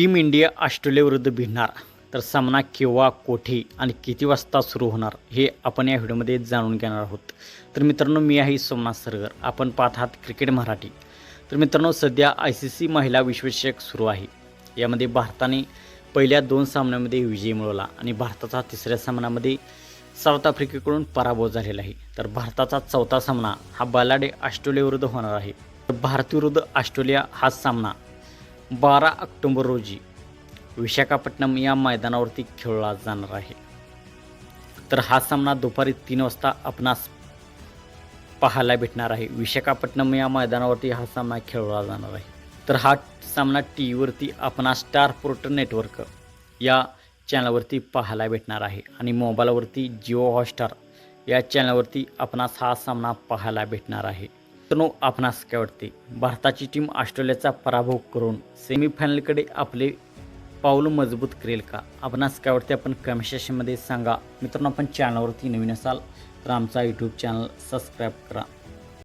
Team India ऑस्ट्रेलियाविरुद्ध भिडणार. तर सामना केव्हा कोठे आणि किती वाजता सुरू होणार हे आपण या व्हिडिओमध्ये जाणून घेणार आहोत. तर मित्रांनो मी आहे सोमनाथ सरगर. आपण पाहत आहात क्रिकेट मराठी. तर मित्रांनो सध्या आय सी सी महिला विश्वचषक सुरू आहे. यामध्ये भारताने पहिल्या दोन सामन्यामध्ये विजय मिळवला आणि भारताचा तिसऱ्या सामन्यामध्ये साऊथ आफ्रिकेकडून पराभव झालेला आहे. तर भारताचा चौथा सामना हा बलाडे ऑस्ट्रेलियाविरुद्ध होणार आहे. तर भारत विरुद्ध ऑस्ट्रेलिया हा सामना बारा ऑक्टोंबर रोजी विशाखापट्टणम या मैदानावरती खेळला जाणार आहे. तर हा सामना दुपारी तीन वाजता आपणास पाहायला भेटणार आहे. विशाखापट्टणम या मैदानावरती हा सामना खेळला जाणार आहे. तर हा सामना टी व्हीवरती आपणास स्टार पोर्ट नेटवर्क या चॅनलवरती पाहायला भेटणार आहे. आणि मोबाईलवरती जिओ हॉटस्टार या चॅनलवरती आपणास हा सामना पाहायला भेटणार आहे. तर आपणास काय वाटते भारताची टीम ऑस्ट्रेलियाचा पराभव करून सेमीफायनलकडे आपले पाऊल मजबूत करेल का? आपणास काय वाटते आपण कमेंट सेक्शनमध्ये सांगा. मित्रांनो आपण चॅनलवरती नवीन असाल तर आमचा यूट्यूब चॅनल सबस्क्राईब करा.